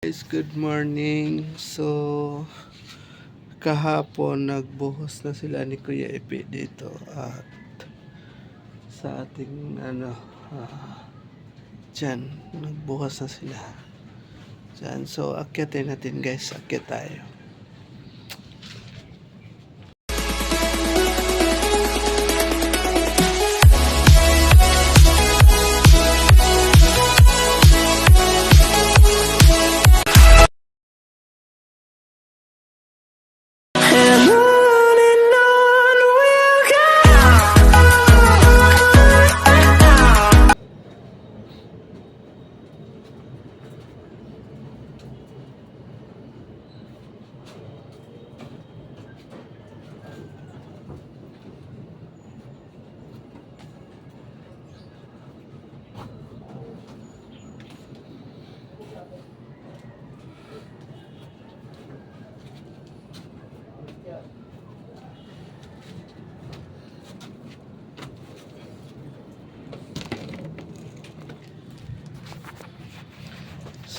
Guys, good morning. So, kahapon nagbuhos na sila ni Kuya Epi dito at sa ating ano ah, dyan, nagbuhos na sila. Dyan, so akyatin natin guys, akyat tayo.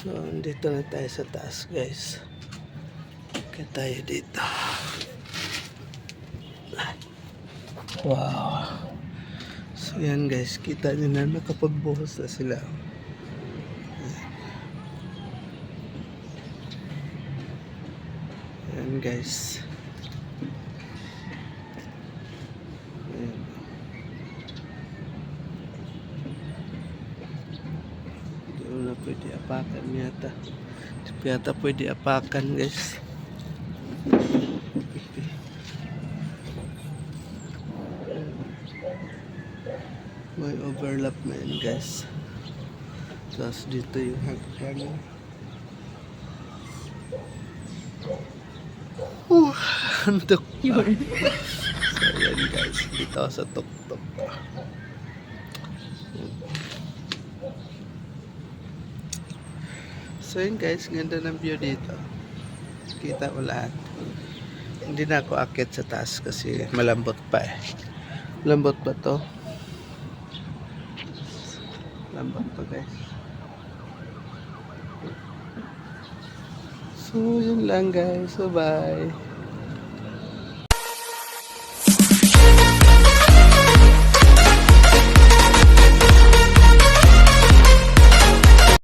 So, dito na tayo sa taas guys. Akyat tayo dito. Wow. So yan guys, kita nyo na nakapagbuhos na sila. Yan guys. Ayan. Hindi mo na pwede apakan yata. Pa yata pwede apakan guys. May overlap na yun guys. Tapos dito yung hagdan. Uh, antok pa. So yan guys, dito sa tuktok. So yun guys, ganda ng view dito. Kita mo lahat. Hindi na ako akit sa taas kasi malambot pa eh. Lambot pa to. Lambot pa guys. So yun lang guys. So bye.